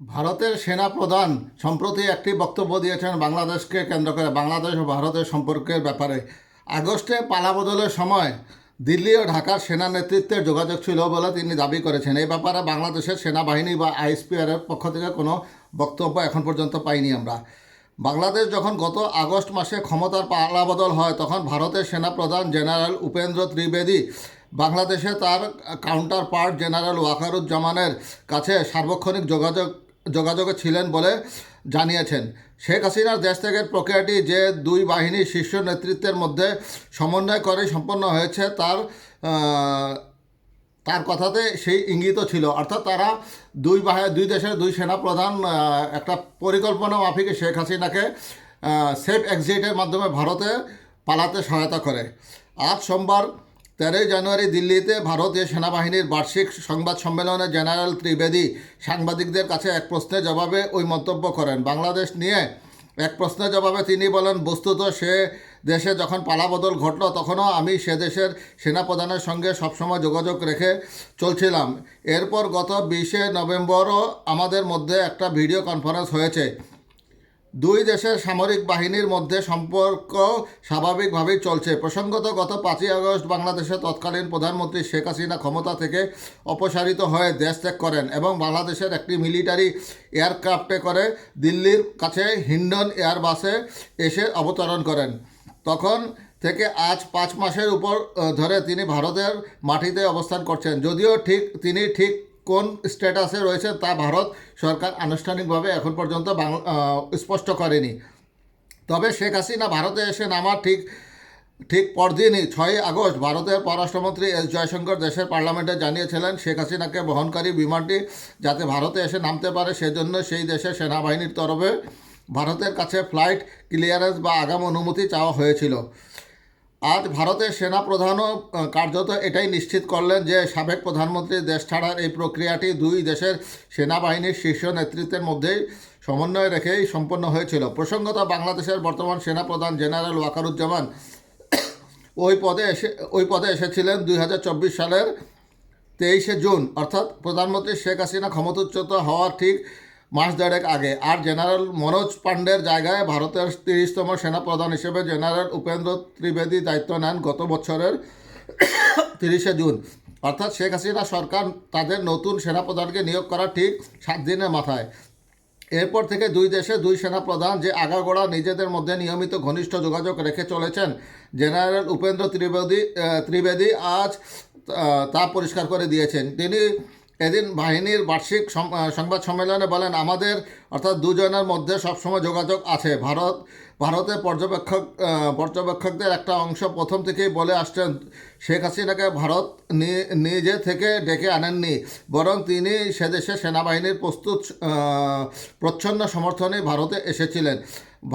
ভারতের সেনা প্রধান সম্প্রতি একটি বক্তব্য দিয়েছেন বাংলাদেশকে কেন্দ্র করে বাংলাদেশ ও ভারতের সম্পর্কের ব্যাপারে। আগস্টে পালাবদলের সময় দিল্লি ও ঢাকার সেনা নেতৃত্বের যোগাযোগ ছিল বলে তিনি দাবি করেছেন। এই ব্যাপারে বাংলাদেশের সেনাবাহিনী বা আইএসপিআর এর পক্ষ থেকে কোনো বক্তব্য এখন পর্যন্ত পাইনি আমরা। বাংলাদেশ যখন গত আগস্ট মাসে ক্ষমতার পালাবদল হয়, তখন ভারতের সেনাপ্রধান জেনারেল উপেন্দ্র ত্রিবেদী বাংলাদেশে তার কাউন্টার পার্ট জেনারেল ওয়াকারুজ্জামানের কাছে সার্বক্ষণিক যোগাযোগ যোগাযোগে ছিলেন বলে জানিয়েছেন। শেখ হাসিনার দেশ ত্যাগের প্রক্রিয়াটি যে দুই বাহিনীর শীর্ষ নেতৃত্বের মধ্যে সমন্বয় করে সম্পন্ন হয়েছে তার তার কথাতে সেই ইঙ্গিতও ছিল। অর্থাৎ তারা দুই বাহি দুই দেশের দুই সেনাপ্রধান আহ, একটা পরিকল্পনা মাফিকে শেখ হাসিনাকে সেফ এক্সিটের মাধ্যমে ভারতে পালাতে সহায়তা করে। আজ সোমবার তেরোই জানুয়ারি দিল্লিতে ভারতীয় সেনাবাহিনীর বার্ষিক সংবাদ সম্মেলনে জেনারেল ত্রিবেদী সাংবাদিকদের কাছে এক প্রশ্নের জবাবে ওই মন্তব্য করেন। বাংলাদেশ নিয়ে এক প্রশ্নের জবাবে তিনি বলেন, বস্তুত সে দেশে যখন পালাবদল ঘটল, তখনও আমি সে দেশের সেনাপ্রধানের সঙ্গে সবসময় যোগাযোগ রেখে চলছিলাম। এরপর গত বিশে নভেম্বরও আমাদের মধ্যে একটা ভিডিও কনফারেন্স হয়েছে। দুই দেশের সামরিক বাহিনীর মধ্যে সম্পর্ক স্বাভাবিকভাবে চলছে। প্রসঙ্গত, গত পাঁচই আগস্ট বাংলাদেশের তৎকালীন প্রধানমন্ত্রী শেখ হাসিনা ক্ষমতা থেকে অপসারিত হয়ে দেশ ত্যাগ করেন এবং বাংলাদেশের একটি মিলিটারি এয়ারক্রাফটে করে দিল্লির কাছে হিন্ডন এয়ারবাসে এসে অবতরণ করেন। তখন থেকে আজ পাঁচ মাসের উপর ধরে তিনি ভারতের মাটিতে অবস্থান করছেন। যদিও ঠিক, তিনি ঠিক কোন স্ট্যাটাসে রয়েছে তা ভারত সরকার আনুষ্ঠানিকভাবে এখন পর্যন্ত স্পষ্ট করেনি। তবে শেখ হাসিনা ভারতে এসে নামার ঠিক ঠিক পরদিনই, ছয়ই আগস্ট, ভারতের পররাষ্ট্রমন্ত্রী এস জয়শঙ্কর দেশের পার্লামেন্টে জানিয়েছিলেন, শেখ হাসিনাকে বহনকারী বিমানটি যাতে ভারতে এসে নামতে পারে, সেজন্য সেই দেশের সেনাবাহিনীর তরফে ভারতের কাছে ফ্লাইট ক্লিয়ারেন্স বা আগাম অনুমতি চাওয়া হয়েছিল। আজ ভারতের সেনাপ্রধানও আহ, কার্যত এটাই নিশ্চিত করলেন যে সাবেক প্রধানমন্ত্রী দেশ ছাড়ার এই প্রক্রিয়াটি দুই দেশের সেনাবাহিনীর শীর্ষ নেতৃত্বের মধ্যেই সমন্বয় রেখেই সম্পন্ন হয়েছিল। প্রসঙ্গত বাংলাদেশের বর্তমান সেনাপ্রধান জেনারেল ওয়াকারুজ্জামান ওই পদে এসে ওই পদে এসেছিলেন দুই হাজার চব্বিশ সালের তেইশে জুন। অর্থাৎ প্রধানমন্ত্রী শেখ হাসিনা ক্ষমতাচ্যুত হওয়ার ঠিক মাস দেড়েক আগে। আর জেনারেল মনোজ পাণ্ডের জায়গায় ভারতের তিরিশতম সেনাপ্রধান হিসেবে জেনারেল উপেন্দ্র ত্রিবেদী দায়িত্ব নেন গত বছরের তিরিশে জুন। অর্থাৎ শেখ হাসিনা সরকার তাদের নতুন সেনাপ্রধানকে নিয়োগ করা ঠিক সাত দিনের মাথায়। এরপর থেকে দুই দেশে দুই সেনাপ্রধান যে আগাগোড়া নিজেদের মধ্যে নিয়মিত ঘনিষ্ঠ যোগাযোগ রেখে চলেছেন জেনারেল উপেন্দ্র ত্রিবেদী ত্রিবেদী আজ তা পরিষ্কার করে দিয়েছেন। তিনি এদিন বাহিনীর বার্ষিক সংবাদ সম্মেলনে বলেন, আমাদের অর্থাৎ দুজনের মধ্যে সবসময় যোগাযোগ আছে। ভারত ভারতের পর্যবেক্ষক পর্যবেক্ষকদের একটা অংশ প্রথম থেকেই বলে আসছেন, শেখ হাসিনাকে ভারত নিজে থেকে ডেকে আনেননি। বরং তিনি সেদেশে সেনাবাহিনীর প্রস্তুত প্রচ্ছন্ন সমর্থনে ভারতে এসেছিলেন।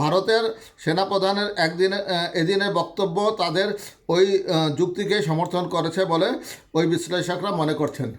ভারতের সেনাপ্রধানের একদিনে এদিনের বক্তব্য তাদের ওই যুক্তিকে সমর্থন করেছে বলে ওই বিশ্লেষকরা মনে করছেন।